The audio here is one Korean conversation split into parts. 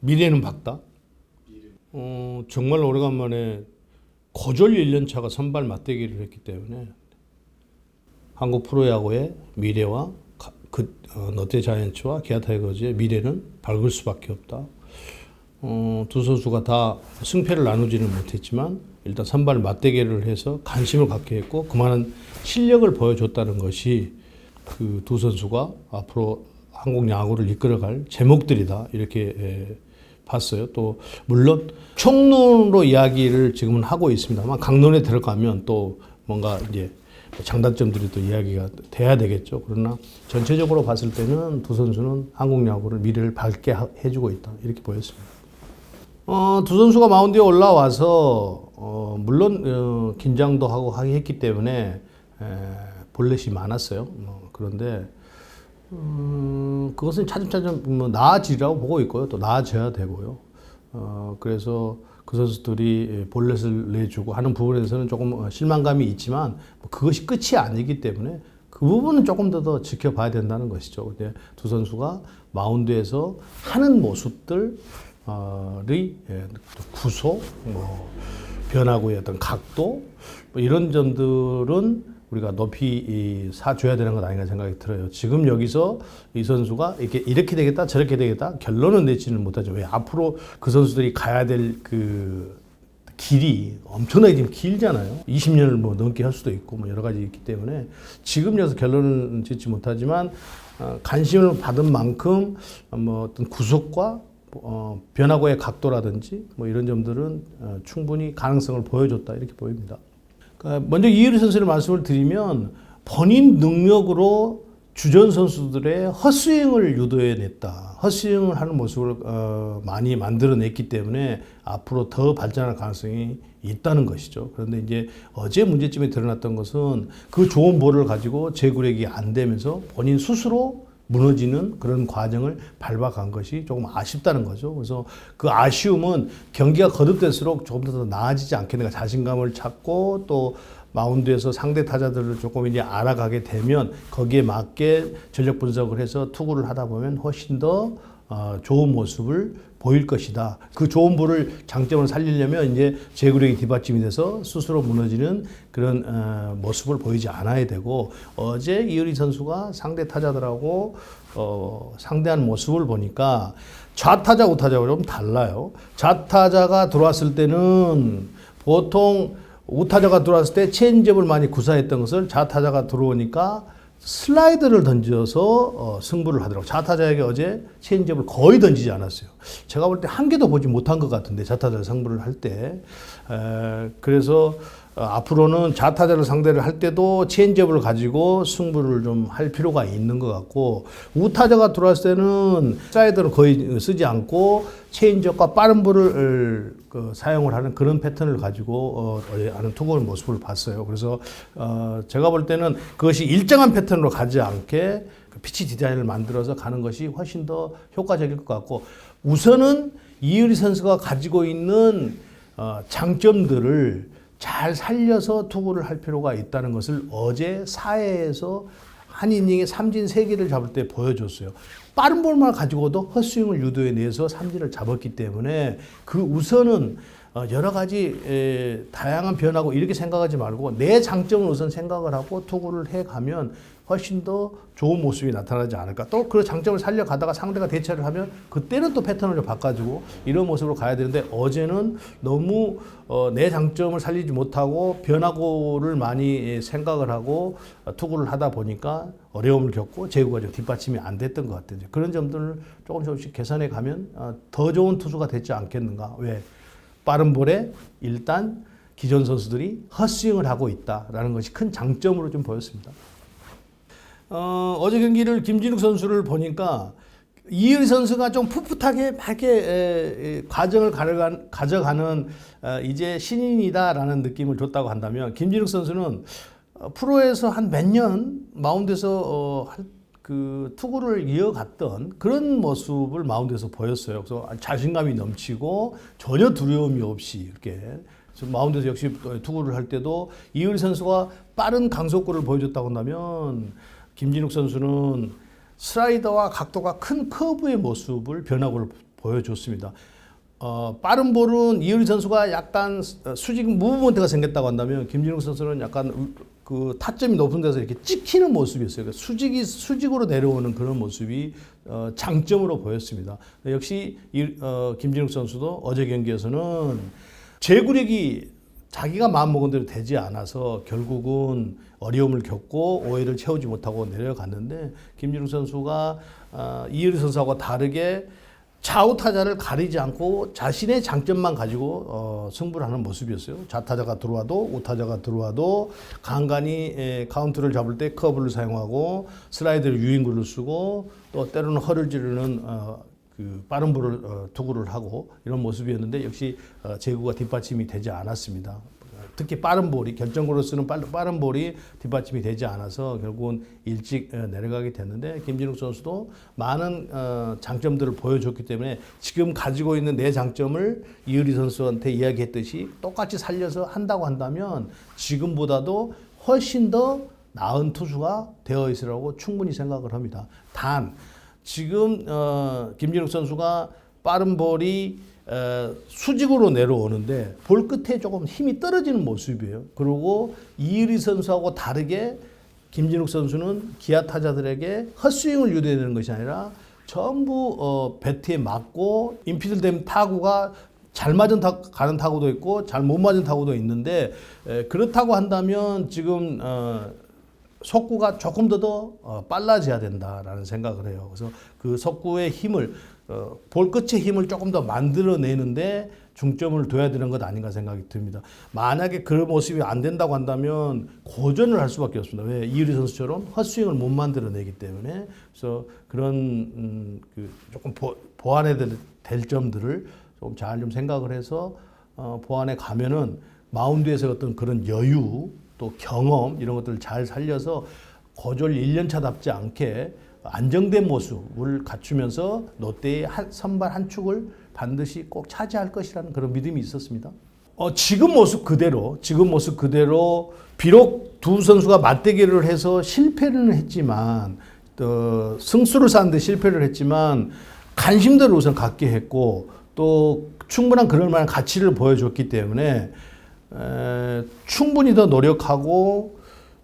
미래는 밝다. 어, 정말 오래간만에 고졸 1년차가 선발 맞대기를 했기 때문에 한국 프로야구의 미래와 가- 그 어, 롯데 자이언츠와 기아 타이거즈의 미래는 밝을 수밖에 없다. 어, 두 선수가 다 승패를 나누지는 못했지만 일단 선발 맞대결을 해서 관심을 갖게 했고 그만한 실력을 보여줬다는 것이 그 두 선수가 앞으로 한국 야구를 이끌어갈 제목들이다 이렇게 에, 봤어요. 또 물론 총론으로 이야기를 지금은 하고 있습니다만 강론에 들어가면 또 뭔가 이제 장단점들이 또 이야기가 돼야 되겠죠. 그러나 전체적으로 봤을 때는 두 선수는 한국 야구를 미래를 밝게 하- 해주고 있다 이렇게 보였습니다. 어, 두 선수가 마운드에 올라와서 어, 물론 어, 긴장도 하고 하기 했기 때문에 에, 볼넷이 많았어요. 뭐, 그런데 음, 그것은 차츰차츰 뭐 나아지라고 보고 있고요. 또 나아져야 되고요. 어, 그래서 그 선수들이 볼넷을 내주고 하는 부분에서는 조금 어, 실망감이 있지만 뭐 그것이 끝이 아니기 때문에 그 부분은 조금 더, 더 지켜봐야 된다는 것이죠. 근데 두 선수가 마운드에서 하는 모습들 어,의 예, 또 구속, 뭐 변화구의 어떤 각도 뭐 이런 점들은 우리가 높이 이 사줘야 되는 것 아닌가 생각이 들어요. 지금 여기서 이 선수가 이렇게 이렇게 되겠다 저렇게 되겠다 결론은 내지는 못하죠. 왜 앞으로 그 선수들이 가야 될그 길이 엄청나게 지금 길잖아요. 20년을 뭐 넘게 할 수도 있고 뭐 여러 가지 있기 때문에 지금 여기서 결론은 짓지 못하지만 어, 관심을 받은 만큼 뭐 어떤 구속과 어, 변화구의 각도라든지 뭐 이런 점들은 어, 충분히 가능성을 보여줬다 이렇게 보입니다. 그러니까 먼저 이유리 선수를 말씀을 드리면 본인 능력으로 주전 선수들의 헛스윙을 유도해 냈다. 헛스윙을 하는 모습을 어, 많이 만들어냈기 때문에 앞으로 더 발전할 가능성이 있다는 것이죠. 그런데 이제 어제 문제점이 드러났던 것은 그 좋은 볼을 가지고 재구력이 안 되면서 본인 스스로 무너지는 그런 과정을 밟아간 것이 조금 아쉽다는 거죠. 그래서 그 아쉬움은 경기가 거듭될수록 조금 더 나아지지 않겠는가 자신감을 찾고 또 마운드에서 상대 타자들을 조금 이제 알아가게 되면 거기에 맞게 전력 분석을 해서 투구를 하다 보면 훨씬 더 어, 좋은 모습을 보일 것이다. 그 좋은 볼을 장점을 살리려면 이제 제구력이 뒷받침이 돼서 스스로 무너지는 그런 어, 모습을 보이지 않아야 되고 어제 이효리 선수가 상대 타자들하고 어, 상대한 모습을 보니까 좌타자 우타자가 좀 달라요. 좌타자가 들어왔을 때는 보통 우타자가 들어왔을 때 체인지업을 많이 구사했던 것을 좌타자가 들어오니까 슬라이드를 던져서 어, 승부를 하더라고요. 좌타자에게 어제 체인지업을 거의 던지지 않았어요. 제가 볼 때 한 개도 보지 못한 것 같은데 좌타자 승부를 할 때. 에, 그래서 어, 앞으로는 좌타자를 상대를 할 때도 체인지업을 가지고 승부를 좀 할 필요가 있는 것 같고 우타자가 들어왔을 때는 사이드를 거의 쓰지 않고 체인지업과 빠른 볼을 그 사용을 하는 그런 패턴을 가지고 어, 어제 하는 투구의 모습을 봤어요. 그래서 어, 제가 볼 때는 그것이 일정한 패턴으로 가지 않게 그 피치 디자인을 만들어서 가는 것이 훨씬 더 효과적일 것 같고 우선은 이유리 선수가 가지고 있는 어, 장점들을 잘 살려서 투구를 할 필요가 있다는 것을 어제 4회에서 한 이닝에 삼진 3개를 잡을 때 보여줬어요. 빠른 볼만 가지고도 헛스윙을 유도해내서 삼진을 잡았기 때문에 그 우선은 어, 여러 가지 에, 다양한 변화고 이렇게 생각하지 말고 내 장점을 우선 생각을 하고 투구를 해가면 훨씬 더 좋은 모습이 나타나지 않을까. 또 그 장점을 살려가다가 상대가 대처를 하면 그때는 또 패턴을 좀 바꿔주고 이런 모습으로 가야 되는데 어제는 너무 어, 내 장점을 살리지 못하고 변화구를 많이 생각을 하고 어, 투구를 하다 보니까 어려움을 겪고 제구가 좀 뒷받침이 안 됐던 것 같아요. 그런 점들을 조금 조금씩 개선해 가면 어, 더 좋은 투수가 됐지 않겠는가. 왜? 빠른 볼에 일단 기존 선수들이 헛스윙을 하고 있다라는 것이 큰 장점으로 좀 보였습니다. 어, 어제 경기를 김진욱 선수를 보니까 이효리 선수가 좀 풋풋하게 에, 과정을 가져가는 어, 이제 신인이다라는 느낌을 줬다고 한다면 김진욱 선수는 어, 프로에서 한 몇 년 마운드에서 어, 할- 그 투구를 이어갔던 그런 모습을 마운드에서 보였어요. 그래서 자신감이 넘치고 전혀 두려움이 없이 이렇게 마운드에서 역시 투구를 할 때도 이효리 선수가 빠른 강속구를 보여줬다고 한다면 김진욱 선수는 슬라이더와 각도가 큰 커브의 모습을 변화구를 보여줬습니다. 어, 빠른 볼은 이효리 선수가 약간 수직 무브먼트가 생겼다고 한다면 김진욱 선수는 약간 그 타점이 높은 데서 이렇게 찍히는 모습이었어요. 그러니까 수직이 수직으로 내려오는 그런 모습이 어, 장점으로 보였습니다. 역시 이, 어, 김진욱 선수도 어제 경기에서는 제구력이 자기가 마음 먹은 대로 되지 않아서 결국은 어려움을 겪고 오해를 채우지 못하고 내려갔는데 김진욱 선수가 어, 이효리 선수하고 다르게 좌우 타자를 가리지 않고 자신의 장점만 가지고 어, 승부를 하는 모습이었어요. 좌타자가 들어와도 우타자가 들어와도 간간히 에, 카운트를 잡을 때 커브를 사용하고 슬라이드를 유인구를 쓰고 또 때로는 허를 찌르는 어, 그 빠른 볼을 어, 투구를 하고 이런 모습이었는데 역시 어, 제구가 뒷받침이 되지 않았습니다. 특히 빠른 볼이 결정구로 쓰는 빠른, 볼이 뒷받침이 되지 않아서 결국은 일찍 어, 내려가게 됐는데 김진욱 선수도 많은 어, 장점들을 보여줬기 때문에 지금 가지고 있는 내 장점을 이의리 선수한테 이야기했듯이 똑같이 살려서 한다고 한다면 지금보다도 훨씬 더 나은 투수가 되어 있으라고 충분히 생각을 합니다. 단 지금 어, 김진욱 선수가 빠른 볼이 어, 수직으로 내려오는데 볼 끝에 조금 힘이 떨어지는 모습이에요. 그리고 이의리 선수하고 다르게 김진욱 선수는 기아 타자들에게 헛스윙을 유도되는 것이 아니라 전부 어, 배트에 맞고 인피들 된 타구가 잘 맞은 타, 가는 타구도 있고 잘 못 맞은 타구도 있는데 에, 그렇다고 한다면 지금 어, 속구가 조금 더더 어, 빨라져야 된다라는 생각을 해요. 그래서 그 속구의 힘을 어, 볼 끝의 힘을 조금 더 만들어내는데 중점을 둬야 되는 것 아닌가 생각이 듭니다. 만약에 그 모습이 안 된다고 한다면 고전을 할 수밖에 없습니다. 왜 이유리 선수처럼 헛스윙을 못 만들어내기 때문에 그래서 그런 음, 그 조금 보, 보완해야 될, 될 점들을 좀잘좀 생각을 해서 어, 보완해 가면은 마운드에서 어떤 그런 여유 또 경험 이런 것들을 잘 살려서 고졸 1년차답지 않게 안정된 모습을 갖추면서 롯데의 한, 선발 한 축을 반드시 꼭 차지할 것이라는 그런 믿음이 있었습니다. 어, 지금 모습 그대로, 지금 모습 그대로 비록 두 선수가 맞대결을 해서 실패는 했지만 또 승수를 쌓는데 실패를 했지만 관심들을 우선 갖게 했고 또 충분한 그럴 만한 가치를 보여줬기 때문에 에, 충분히 더 노력하고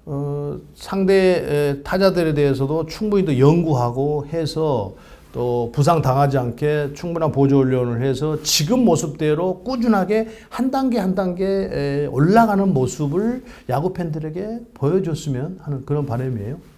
어, 상대 에, 타자들에 대해서도 충분히 더 연구하고 해서 또 부상 당하지 않게 충분한 보조 훈련을 해서 지금 모습대로 꾸준하게 한 단계 한 단계 에, 올라가는 모습을 야구 팬들에게 보여줬으면 하는 그런 바람이에요.